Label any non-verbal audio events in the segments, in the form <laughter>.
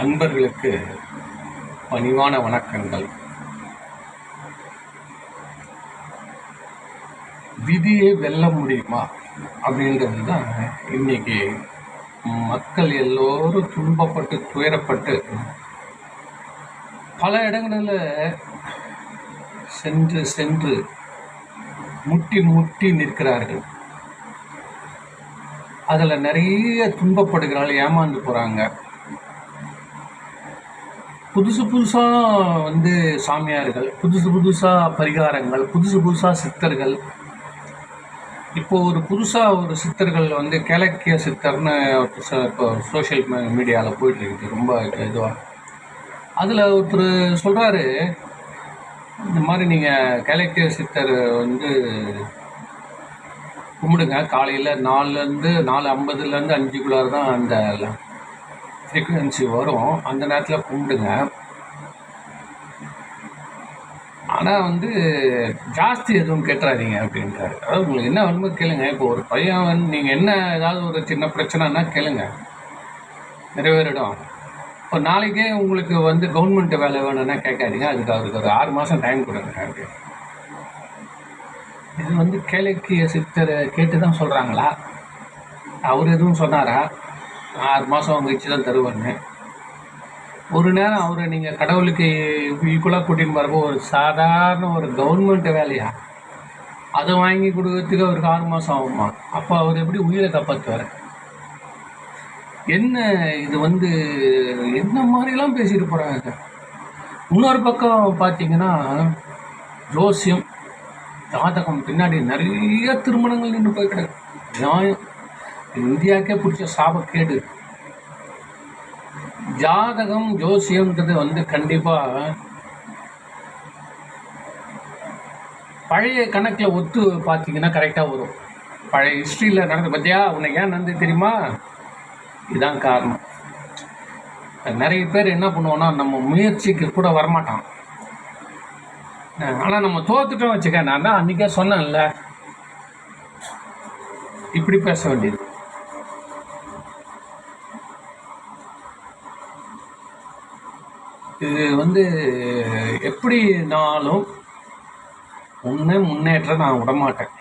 அன்பர்களுக்கு பணிவான வணக்கங்கள். விதியை வெல்ல முடியுமா? அப்படின்றது தான் இன்னைக்கு மக்கள் எல்லோரும் துன்பப்பட்டு துயரப்பட்டு பல இடங்களில் சென்று சென்று முட்டி முட்டி நிற்கிறார்கள். அதில் நிறைய துன்பப்படுகிறார்கள் ஏமாந்து போகிறாங்க புதுசு புதுசாக வந்து சாமியார்கள் புதுசு புதுசாக பரிகாரங்கள் புதுசு புதுசாக சித்தர்கள். இப்போது ஒரு புதுசாக ஒரு சித்தர்கள் வந்து கிழக்கிய சித்தர்னு ச- இப்போ சோஷியல் மீடியாவில் போயிட்டு இருக்குது ரொம்ப இதுவாக அதில் ஒருத்தர் சொல்கிறாரு இந்த மாதிரி நீங்கள் கிழக்கிய சித்தர் வந்து கும்பிடுங்க. காலையில் நாலுலேருந்து நாலு ஐம்பதுலேருந்து அஞ்சுக்குள்ளார தான் அந்த ஃப்ரீக்குவென்சி வரும். அந்த நேரத்தில் கும்பிடுங்க. ஆனால் வந்து ஜாஸ்தி எதுவும் கேட்டுறாதீங்க அப்படின்றாரு. அதாவது உங்களுக்கு என்ன வேணுமோ கேளுங்க. இப்போ ஒரு பையன் வந்து நீங்கள் என்ன ஏதாவது ஒரு சின்ன பிரச்சனைனா கேளுங்க. நிறைவேறிடும். இப்போ நாளைக்கே உங்களுக்கு வந்து கவர்மெண்ட் வேலை வேணும்னா கேட்காதீங்க. அதுக்கு அவருக்கு ஒரு ஆறு மாதம் டைம் கொடுங்க அப்படி இது வந்து கேளுக்கிய சித்தரை கேட்டு தான் சொல்கிறாங்களா அவர் எதுவும் சொன்னாரா? ஆறு மாதம் கழிச்சு தான் தருவாங்க. ஒரு நேரம் அவரை நீங்கள் கடவுளுக்கு ஈக்குவலாக கூட்டின்னு போகிறப்போ ஒரு சாதாரண ஒரு கவர்மெண்ட் வேலையா? அதை வாங்கி கொடுக்கறதுக்கு அவருக்கு ஆறு மாதம் ஆகுமா? அப்போ அவர் எப்படி உயிரை காப்பாற்றுவார் என்ன இது வந்து என்ன மாதிரிலாம் பேசிட்டு போகிறாங்க இன்னொரு பக்கம் பார்த்தீங்கன்னா ஜோசியம் ஜாதகம் பின்னாடி நிறைய திருமணங்கள் நின்று போய் கிடக்கு நியாயம். இந்தியாவுக்கே பிடிச்ச சாபக்கேடு ஜாதகம் ஜோசியம்ன்றது வந்து கண்டிப்பாக பழைய கணக்கில் ஒத்து பார்த்தீங்கன்னா கரெக்டாக வரும். பழைய ஹிஸ்ட்ரியில் நடந்த பார்த்தியா உனக்கு ஏன் நடந்து தெரியுமா? இதுதான் காரணம். நிறைய பேர் என்ன பண்ணுவோன்னா நம்ம முயற்சிக்கு கூட வரமாட்டான். ஆனால் நம்ம தோத்துட்டோம் வச்சுக்க நான் தான் அன்றைக்கே சொன்னேன்ல. இப்படி பேச வேண்டியது. இது வந்து எப்படினாலும் உன்னை முன்னேற்ற நான் விடமாட்டேன்.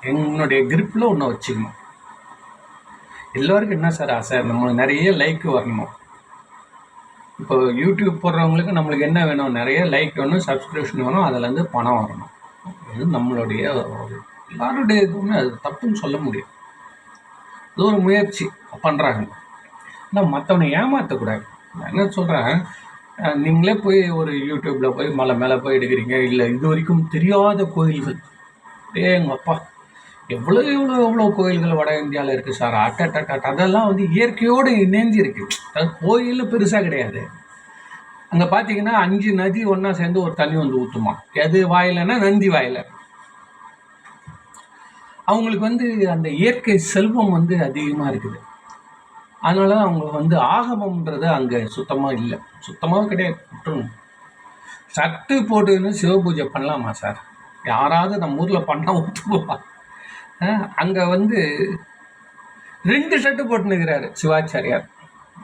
என்னுடைய கிரிப்பில் ஒன்று வச்சுக்கணும். எல்லோருக்கும் என்ன சார் ஆசை? நம்மளுக்கு நிறைய லைக் வரணும். இப்போ யூடியூப் போடுறவங்களுக்கு நம்மளுக்கு என்ன வேணும்? நிறைய லைக் வேணும் சப்ஸ்கிரிப்ஷன் வேணும் அதுலேருந்து பணம் வரணும். இது நம்மளுடைய எல்லாருடைய இதுவுமே அது தப்புன்னு சொல்ல முடியும். இது ஒரு முயற்சி. பண்ணுறாங்க ஆனால் மற்றவனை ஏமாற்றக்கூடாது என்ன சொல்கிறேன் நீங்களே போய் ஒரு யூடியூப்பில் போய் மலை மேலே போய் எடுக்கிறீங்க. இல்லை இது வரைக்கும் தெரியாத கோயில்கள். ஏ எங்கள் அப்பா. எவ்வளோ எவ்வளோ எவ்வளோ கோயில்கள் வட இந்தியாவில் இருக்குது சார். அட்டட் அதெல்லாம் வந்து இயற்கையோடு இணைஞ்சு இருக்கு. அது கோயில் பெருசாக கிடையாது. அங்கே பார்த்தீங்கன்னா அஞ்சு நதி ஒன்றா சேர்ந்து ஒரு தண்ணி வந்து ஊற்றுமா எது வாயிலன்னா நந்தி வாயில. அவங்களுக்கு வந்து அந்த இயற்கை செல்வம் வந்து அதிகமாக இருக்குது. அதனால அவங்க வந்து ஆகமம்ன்றது அங்கே சுத்தமாக இல்லை. சுத்தமாக கிடையாது விட்டுருங்க சட்டு போட்டுன்னு சிவ பூஜை பண்ணலாமா சார்? யாராவது நம்ம ஊரில் பண்ணால் ஒத்துக்குவா? அங்கே வந்து ரெண்டு ஷர்ட்டு போட்டுனுக்கிறாரு சிவாச்சாரியார்.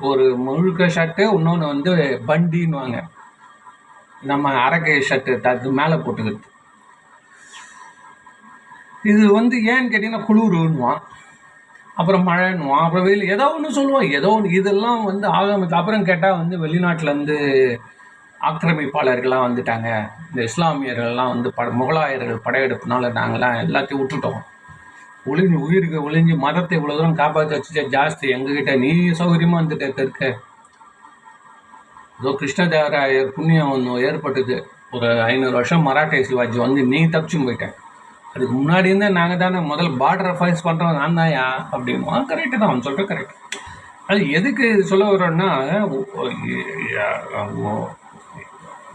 ஒரு முழுக்க ஷர்ட்டு இன்னொன்று வந்து பண்டின்னுவாங்க. நம்ம அரக்கை ஷர்ட்டு அது மேலே போட்டுக்கிறது. இது வந்து ஏன்னு கேட்டிங்கன்னா குளிருன்னுவான். அப்புறம் மழைன்னுவான் அப்புறம் வெயில் ஏதோ ஒன்று சொல்லுவான் ஏதோ ஒன்று இதெல்லாம் வந்து ஆகமத்தில் அப்புறம் கேட்டால் வந்து வெளிநாட்டிலேருந்து ஆக்கிரமிப்பாளர்கள்லாம் வந்துட்டாங்க. இந்த இஸ்லாமியர்கள்லாம் வந்து பட முகலாயர்கள் படையெடுப்புனால நாங்கள்லாம் எல்லாத்தையும் விட்டுட்டோம். ஒளிஞ்சு உயிருக்கு ஒளிஞ்சு மதத்தை இவ்வளோ தூரம் காப்பாற்றி வச்சுட்டா ஜாஸ்தி. எங்ககிட்ட நீ சௌகரியமாக வந்துட்ட இருக்க. ஏதோ கிருஷ்ணதேவராயர் புண்ணியம் ஒன்று ஏற்பட்டது. ஒரு ஐநூறு வருஷம் மராட்டிய சிவாஜி வந்து நீ தப்பிச்சும் போயிட்டேன் அதுக்கு முன்னாடி இருந்தே நாங்கள் தானே முதல்ல பார்டரை ஃபைஸ் பண்ணுறோம் நான் தான் யா? கரெக்டு தான் அவன் சொல்கிற கரெக்ட் அது எதுக்கு சொல்ல வர்றோன்னா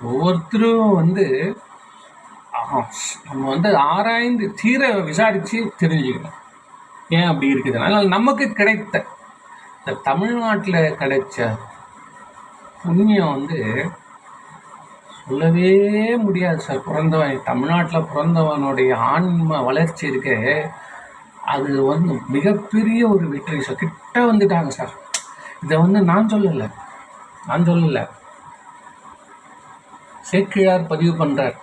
ஒவ்வொருத்தரும் வந்து நம்ம வந்து ஆராய்ந்து தீர விசாரித்து தெரிஞ்சுக்கணும். ஏன் அப்படி இருக்குது? அதனால் நமக்கு கிடைத்த இந்த தமிழ்நாட்டில் கிடைச்ச புண்ணியம் வந்து சொல்லவே முடியாது சார். பிறந்தவன் தமிழ்நாட்டில் பிறந்தவனுடைய ஆன்ம வளர்ச்சி இருக்கு. அது வந்து மிகப்பெரிய ஒரு வெற்றி சார். கிட்ட வந்துட்டாங்க சார். இதை வந்து நான் சொல்லலை. நான் சொல்லலை. சேக்கிழார் பதிவு பண்ணுறார்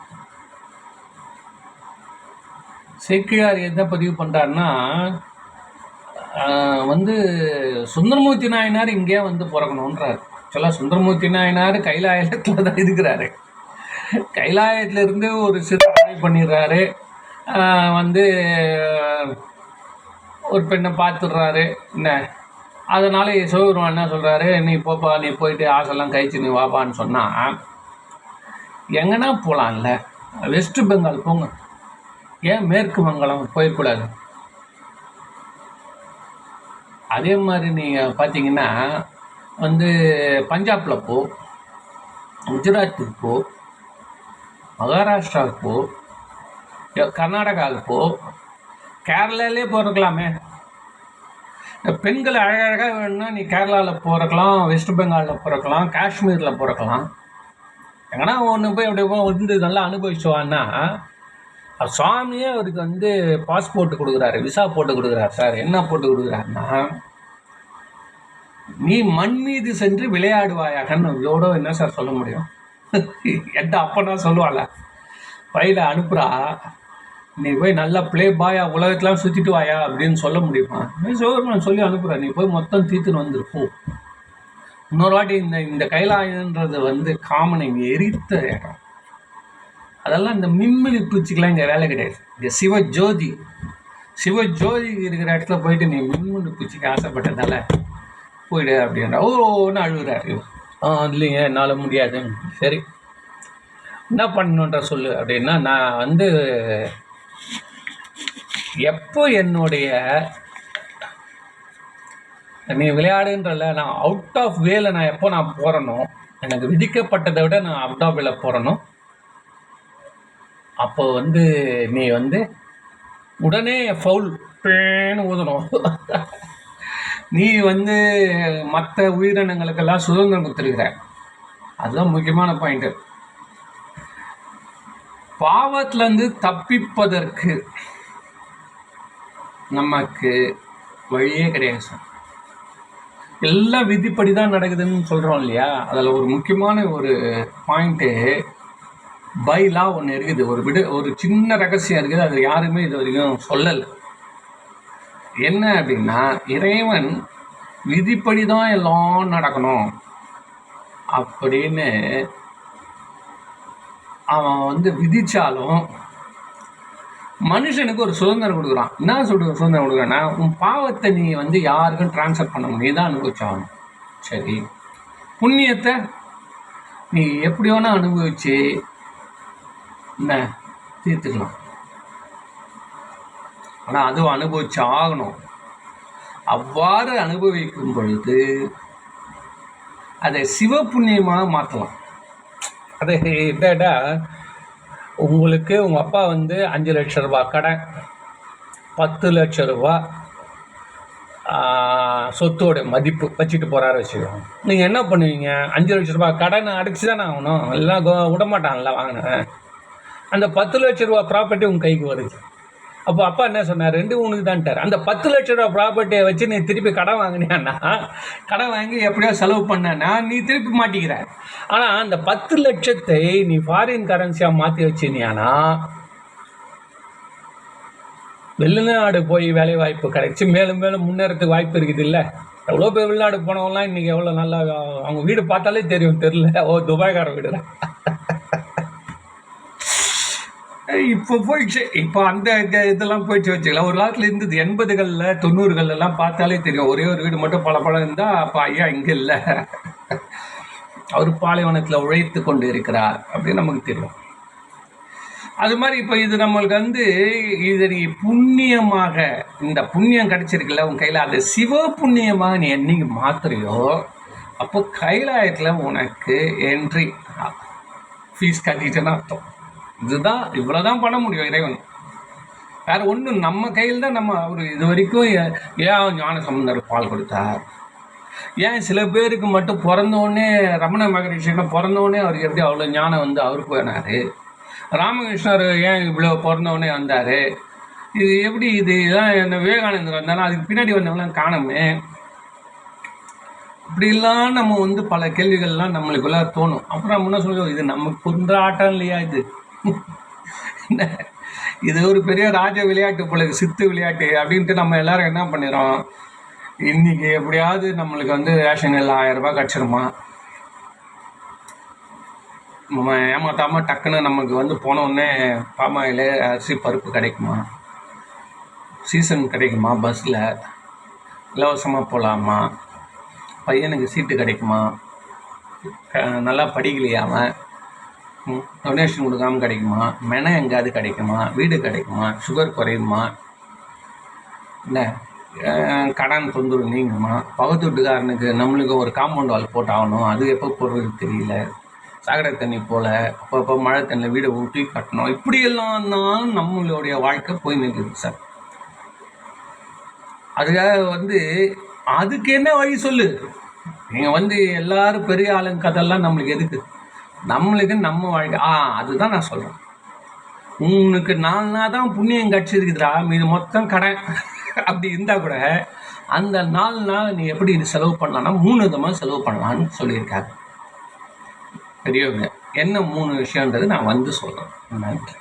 சேக்கிழார் எதை பதிவு பண்ணுறாருன்னா வந்து சுந்தரமூர்த்தி நாயனார் இங்கே வந்து பிறக்கணுன்றார் ஆக்சுவலாக சுந்தரமூர்த்தி நாயனார் கைலாயத்தில் தான் இருக்கிறாரு. கைலாயத்திலிருந்து ஒரு சிறு கொலை பண்ணிடுறாரு. வந்து ஒரு பெண்ணை பார்த்துடுறாரு. என்ன? அதனால் சிவபெருமான் என்ன சொல்கிறாரு நீ போப்பா நீ போயிட்டு ஆசைலாம் கழிச்சு நீ வாப்பான்னு சொன்னால் எங்கன்னா போகலாம்ல வெஸ்ட் பெங்கால் போங்க. ஏன் மேற்கு வங்காளம் போயிடக்கூடாது அதே மாதிரி நீங்கள் பார்த்தீங்கன்னா வந்து பஞ்சாபில் போ குஜராத்துக்கு போ மகாராஷ்டிராவுக்கு போ கர்நாடகாவுக்கு போ கேரளாலே போகிறக்கலாமே பெண்கள் அழகழகாக வேணும்னா நீ கேரளாவில் பிறக்கலாம் வெஸ்ட் பெங்காலில் பிறக்கலாம் காஷ்மீரில் பிறக்கலாம் எங்கன்னா ஒன்று போய் அப்படி போய் வந்து நல்லா அனுபவிச்சுவான்னா சுவாமியே அவருக்கு வந்து பாஸ்போர்ட் கொடுக்குறாரு விசா போட்டு கொடுக்குறாரு சார். என்ன போட்டு கொடுக்குறாருன்னா நீ மண் மீது சென்று விளையாடுவாயாகன்னு இதோட என்ன சார் சொல்ல முடியும்? எந்த அப்பனா சொல்லுவாள்? பையில அனுப்புகிறா நீ போய் நல்லா ப்ளே பாயா உலகத்தெலாம் சுற்றிட்டு வாயா அப்படின்னு சொல்ல முடியுமா? நீ சிவபெருமான் சொல்லி அனுப்புகிறேன் நீ போய் மொத்தம் தீர்த்துன்னு வந்துருப்போம் இன்னொரு வாட்டி இந்த இந்த கைலாயன்றது வந்து காமனை இங்கே எரித்த இடம். அதெல்லாம் இந்த மின்மினி பூச்சிக்கெல்லாம் இங்கே வேலை கிடையாது. இங்கே சிவஜோதி. சிவஜோதி இருக்கிற இடத்துல போயிட்டு நீ மின்மினி பூச்சிக்கு ஆசைப்பட்டதால போயிடு அப்படின்ற. அழுகிறார் அழுகுறாரு ஆ இல்லைங்க என்னால் முடியாது சரி. என்ன பண்ணணுன்ற சொல்லு. அப்படின்னா நான் வந்து எப்போ என்னுடைய நீ விளையாடுன்றல நான் அவுட் ஆஃப் வேல நான் எப்போ நான் போகிறனோ எனக்கு விதிக்கப்பட்டதை விட நான் அவுட் ஆஃப் வேல போகிறனும் அப்போ வந்து நீ வந்து உடனே ஃபவுல் பேன்னு ஊதணும். <laughs> நீ வந்து மற்ற உயிரினங்களுக்கெல்லாம் சுதந்திரம் கொடுத்துருக்குற. அதுதான் முக்கியமான பாயிண்ட்டு பாவத்திலேருந்து தப்பிப்பதற்கு நமக்கு வழியே கிடையாது சார். எல்லாம் விதிப்படி தான் நடக்குதுன்னு சொல்கிறோம் இல்லையா? அதில் ஒரு முக்கியமான ஒரு பாயிண்ட்டு பைலா ஒன்று இருக்குது. ஒரு விடு ஒரு சின்ன ரகசியம் இருக்குது. அது யாருமே இது வரைக்கும் சொல்லலை. என்ன அப்படின்னா இறைவன் விதிப்படி தான் எல்லாம் நடக்கணும். அப்படின்னு அவன் வந்து விதிச்சாலும் மனுஷனுக்கு ஒரு சுதந்திரம் கொடுக்குறான். என்ன சொல்ற சுதந்திரம் கொடுக்குறான்னா உன் பாவத்தை நீ வந்து யாருக்கும் ட்ரான்ஸ்ஃபர் பண்ண முடியும் தான் அனுபவிச்சாகணும். சரி. புண்ணியத்தை நீ எப்படி வேணால் அனுபவிச்சு என்ன தீர்த்துக்கலாம். ஆனால் அதுவும் அனுபவிச்சு ஆகணும் அவ்வாறு அனுபவிக்கும் பொழுது அதை சிவ புண்ணியமாக மாற்றலாம். அதை என்னடா? உங்களுக்கு உங்கள் அப்பா வந்து அஞ்சு லட்ச ரூபா கடன் பத்து லட்ச ரூபா சொத்தோட மதிப்பு வச்சுட்டு போகிறாரு வச்சுக்கோங்க நீங்கள் என்ன பண்ணுவீங்க? அஞ்சு லட்ச ரூபா கடன் அடைச்சி தானே ஆகணும். எல்லாம் விடமாட்டான்ல வாங்கினேன் அந்த பத்து லட்ச ரூபா ப்ராப்பர்ட்டி உங்கள் கைக்கு வருது. அப்போ அப்பா என்ன சொன்னார்? ரெண்டு உனக்கு தான்ட்டார் அந்த பத்து லட்ச ரூபா ப்ராப்பர்ட்டியை வச்சு நீ திருப்பி கடன் வாங்கினியான்னா கடன் வாங்கி எப்படியோ செலவு பண்ணனா நீ திருப்பி மாட்டிக்கிற. ஆனால் அந்த பத்து லட்சத்தை நீ ஃபாரின் கரன்சியாக மாற்றி வச்சினியானா வெளிநாடு போய் வேலை வாய்ப்பு கிடைச்சி மேலும் மேலும் முன்னேறதுக்கு வாய்ப்பு இருக்குது இல்லை எவ்வளோ பேர் வெளிநாடு போனவங்களாம் இன்றைக்கி எவ்வளோ நல்லா அவங்க வீடு பார்த்தாலே தெரியும் தெரில ஓ துபாய்க்கார வீடு இப்போ போயிடுச்சு. இப்போ அந்த இதெல்லாம் போயிடுச்சு வச்சுக்கலாம் ஒரு காலத்தில் இருந்தது எண்பதுகளில் தொண்ணூறுகள்லாம் பார்த்தாலே தெரியும். ஒரே ஒரு வீடு மட்டும் பல பழம் இருந்தால் அப்போ ஐயா இங்கே இல்லை. அவர் பாலைவனத்தில் உழைத்து கொண்டு இருக்கிறார் அப்படின்னு நமக்கு தெரியும். அது மாதிரி இப்போ இது நம்மளுக்கு வந்து இது நீ புண்ணியமாக இந்த புண்ணியம் கிடைச்சிருக்குல்ல உன் கையில் அது சிவ புண்ணியமாக நீ என்னைக்கு மாத்துறியோ அப்போ கைலாயத்தில் உனக்கு என்ட்ரி ஃபீஸ் கட்டிட்டேன்னு அர்த்தம். இதுதான் இவ்வளோதான் பண்ண முடியும் இறைவன். வேற ஒன்றும் நம்ம கையில் தான் நம்ம அவர் இது வரைக்கும் ஏன் ஞான சம்பந்தர் பால் கொடுத்தார்? ஏன் சில பேருக்கு மட்டும் பிறந்தோடனே ரமண மகரிஷினா பிறந்தோடனே அவருக்கு எப்படி அவ்வளோ ஞானம் வந்து அவருக்கு வேணாரு ராமகிருஷ்ணர் ஏன் இவ்வளோ பிறந்தோடனே வந்தார்? இது எப்படி இது? இதான் என்ன விவேகானந்தர் வந்தாலும் அதுக்கு பின்னாடி வந்தவங்களாம் காணமே. இப்படிலாம் நம்ம வந்து பல கேள்விகள்லாம் நம்மளுக்குள்ள தோணும். அப்புறம் முன்ன சொல்லுவோம் இது நமக்கு புரிந்த ஆட்டம் இல்லையா இது? இது ஒரு பெரிய ராஜ விளையாட்டு போல சித்து விளையாட்டு அப்படின்ட்டு நம்ம எல்லாரும் என்ன பண்ணிடுறோம்? இன்னைக்கு எப்படியாவது நம்மளுக்கு வந்து ரேஷன் எல்லாம் ஆயிரம் ரூபாய் கிடச்சிருமா? நம்ம ஏமாத்தாம டக்குன்னு நமக்கு வந்து போனோடனே பாமாயில் அரிசி பருப்பு கிடைக்குமா? சீசன் கிடைக்குமா பஸ்ஸில் இலவசமாக போகலாமா பையனுக்கு சீட்டு கிடைக்குமா? நல்லா படிக்கலையா அவன்? டொனேஷன் கொடுக்காம கிடைக்குமா? மெனை எங்கேயாவது கிடைக்குமா? வீடு கிடைக்குமா? சுகர் குறையுமா? இல்லை கடன் தொந்தரவு நீங்குமா? பக்கத்து வீட்டுக்காரனுக்கு நம்மளுக்கு ஒரு காம்பவுண்ட் வால் போட்டாகணும். அது எப்போ போடுறது தெரியல. சாக்கடை தண்ணி போல் அப்பப்போ மழை தண்ணியில் வீடை ஊட்டி கட்டணும். இப்படியெல்லாம் தான் நம்மளுடைய வாழ்க்கை போய் நிற்குது சார் அதுக்காக வந்து அதுக்கு என்ன வழி சொல்லு? நீங்கள் வந்து எல்லாரும் பெரிய ஆளுங்க கதெல்லாம் நம்மளுக்கு எதுக்கு? நம்மளுக்கு நம்ம வாழ்க்கை. ஆ அதுதான் நான் சொல்கிறேன் உனக்கு நாலு தான் புண்ணியம் கிடச்சிருக்குதுடா மீது மொத்தம் கடன். அப்படி இருந்தால் கூட அந்த நாலு நாள் நீ எப்படி இது செலவு பண்ணலாம்னா மூணு விதமாக செலவு பண்ணலான்னு சொல்லியிருக்காங்க பெரியவங்க என்ன மூணு விஷயன்றது நான் வந்து சொல்கிறேன் நன்றி.